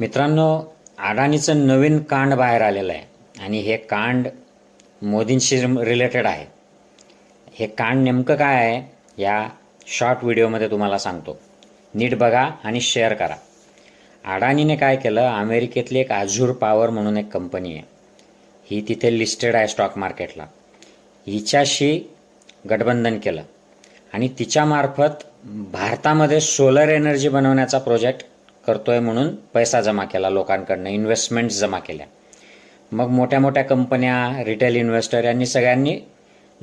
मित्रांनो अडाणीचं नवीन कांड बाहेर आलेलं आहे आणि हे कांड मोदींशी रिलेटेड आहे. हे कांड नेमकं काय आहे या शॉर्ट व्हिडिओमध्ये तुम्हाला सांगतो. नीट बघा आणि शेअर करा. अडाणीने काय केलं अमेरिकेतली एक आझूर पॉवर म्हणून एक कंपनी आहे. ही तिथे लिस्टेड आहे स्टॉक मार्केटला हिच्याशी गठबंधन केलं. आणि तिच्यामार्फत भारतामध्ये सोलर एनर्जी बनवण्याचा प्रोजेक्ट करतोय म्हणून पैसा जमा केला लोकांकडनं इन्व्हेस्टमेंट्स जमा केल्या. मग मोठ्या मोठ्या कंपन्या रिटेल इन्व्हेस्टर यांनी सगळ्यांनी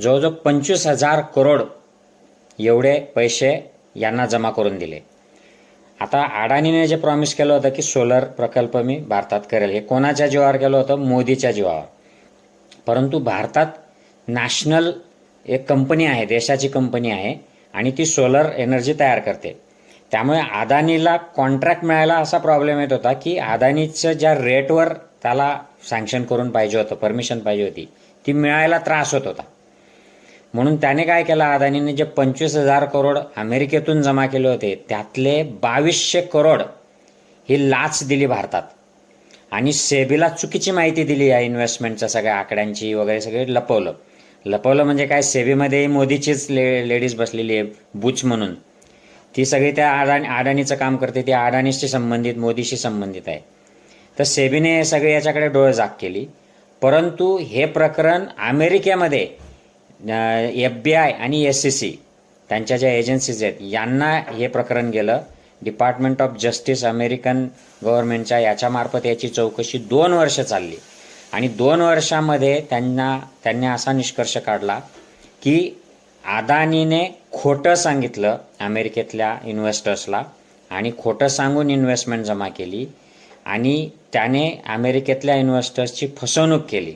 जवळजवळ पंचवीस हजार करोड एवढे पैसे यांना जमा करून दिले. आता अडाणीने जे प्रॉमिस केलं होतं की सोलर प्रकल्प मी भारतात करेल हे कोणाच्या जीवावर केलं होतं? मोदीच्या जीवावर. परंतु भारतात नॅशनल एक कंपनी आहे देशाची कंपनी आहे आणि ती सोलर एनर्जी तयार करते. त्यामुळे अदानीला कॉन्ट्रॅक्ट मिळायला असा प्रॉब्लेम येत होता की अदानीचं ज्या रेटवर त्याला सँक्शन करून पाहिजे होतं परमिशन पाहिजे होती ती मिळायला त्रास होत होता. म्हणून त्याने काय केलं अदानीने जे पंचवीस हजार करोड अमेरिकेतून जमा केले होते त्यातले बावीसशे करोड ही लाच दिली भारतात. आणि सेबीला चुकीची माहिती दिली या इन्व्हेस्टमेंटच्या सगळ्या आकड्यांची वगैरे सगळे लपवलं. लपवलं म्हणजे काय सेबीमध्ये मोदीचीच ले लेडीज बसलेली आहे बुच म्हणून. ती सगळी त्या अडाणी अडाणीचं काम करते ती अडाणीशी संबंधित मोदीशी संबंधित आहे. तर सेबीने सगळे याच्याकडे डोळे जाग केली. परंतु हे प्रकरण अमेरिकेमध्ये एफ बी आय आणि एस सी सी त्यांच्या ज्या एजन्सीज आहेत यांना हे प्रकरण गेलं. डिपार्टमेंट ऑफ जस्टिस अमेरिकन गव्हर्नमेंटच्या याच्यामार्फत याची चौकशी दोन वर्ष चालली. आणि दोन वर्षामध्ये त्यांना त्यांनी असा निष्कर्ष काढला की अदानीने खोटं सांगितलं अमेरिकेतल्या इन्व्हेस्टर्सला आणि खोटं सांगून इन्व्हेस्टमेंट जमा केली आणि त्याने अमेरिकेतल्या इन्व्हेस्टर्सची फसवणूक केली.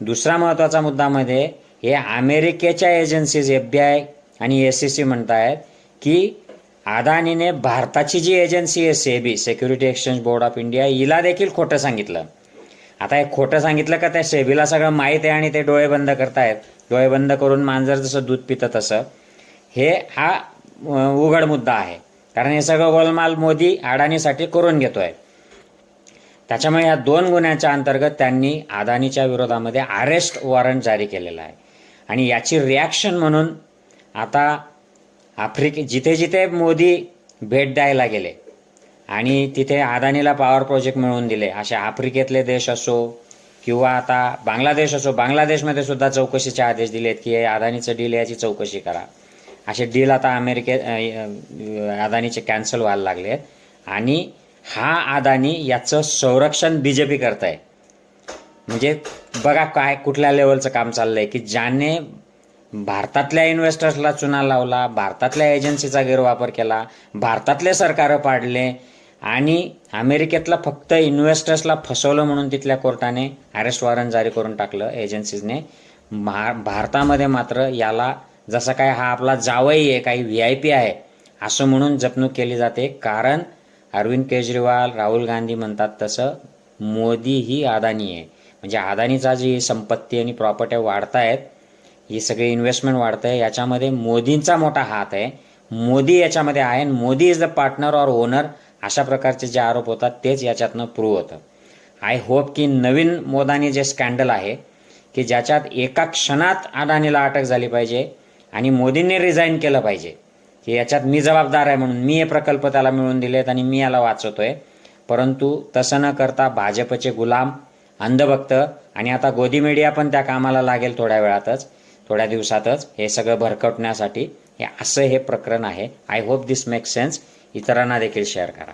दुसरा महत्त्वाचा मुद्दामध्ये हे अमेरिकेच्या एजन्सीज एफ बी आय आणि एस सी सी म्हणत आहेत की अदानीने भारताची जी एजन्सी आहे SEBI security exchange board of India हिला देखील खोटं सांगितलं. आता हे खोटं सांगितलं का त्या सेबीला सगळं माहीत आहे आणि ते डोळे बंद करतायत. डोळे बंद करून मांजर जसं दूध पितं तसं. हे हा उघड मुद्दा आहे. कारण हे सगळं गोलमाल मोदी अडाणीसाठी करून घेतोय. त्याच्यामुळे या दोन गुन्ह्याच्या अंतर्गत त्यांनी अदानीच्या विरोधामध्ये अरेस्ट वॉरंट जारी केलेलं आहे. आणि याची रिॲक्शन म्हणून आता आफ्रिके जिथे जिथे मोदी भेट द्यायला गेले आणि तिथे अदानीला पॉवर प्रोजेक्ट मिळवून दिले असे आफ्रिकेतले देश असो किंवा आता बांगलादेश असो बांगलादेशमध्ये सुद्धा चौकशीचे आदेश दिलेत की हे अदानीचं डील याची चौकशी करा. असे डील आता अमेरिकेत अदानीचे कॅन्सल व्हायला लागले. आहेत आणि हा अदानी याचं संरक्षण बी जे पी करत आहे म्हणजे बघा काय कुठल्या लेवलचं काम चाललं आहे की ज्याने भारतातल्या इन्व्हेस्टर्सला चुना लावला भारतातल्या एजन्सीचा गैरवापर केला भारतातले सरकारं पाडले आणि अमेरिकेतला फक्त इन्व्हेस्टर्सला फसवलं म्हणून तिथल्या कोर्टाने अरेस्ट वॉरंट जारी करून टाकलं एजन्सीजने भारतामध्ये मात्र याला जसं काय हा आपला जावई आहे काही व्ही आय पी आहे असं म्हणून जपणूक केली जाते. कारण अरविंद केजरीवाल राहुल गांधी म्हणतात तसं मोदी ही अदानी आहे. म्हणजे अदानीचा जी संपत्ती आणि प्रॉपर्टी वाढतायत ही सगळी इन्व्हेस्टमेंट वाढतं आहे. याच्यामध्ये मोदींचा मोठा हात आहे. मोदी याच्यामध्ये आहे Modi is the partner or owner अशा प्रकारचे जे आरोप होतात तेच याच्यातनं प्रूव्ह होतं. आय होप की नवीन मोदानी जे स्कॅन्डल आहे की ज्याच्यात एका क्षणात अडाणीला अटक झाली पाहिजे आणि मोदींनी रिझाईन केलं पाहिजे. की याच्यात मी जबाबदार आहे म्हणून मी हे प्रकल्प त्याला मिळवून दिलेत आणि मी याला वाचवतोय. परंतु तसं न करता भाजपचे गुलाम अंधभक्त आणि आता गोदी मीडिया पण त्या कामाला लागेल थोड्या वेळातच थोड्या दिवसातच हे सगळं भरकटण्यासाठी. हे असं हे प्रकरण आहे. I hope this make sense इतरांना देखील शेअर करा.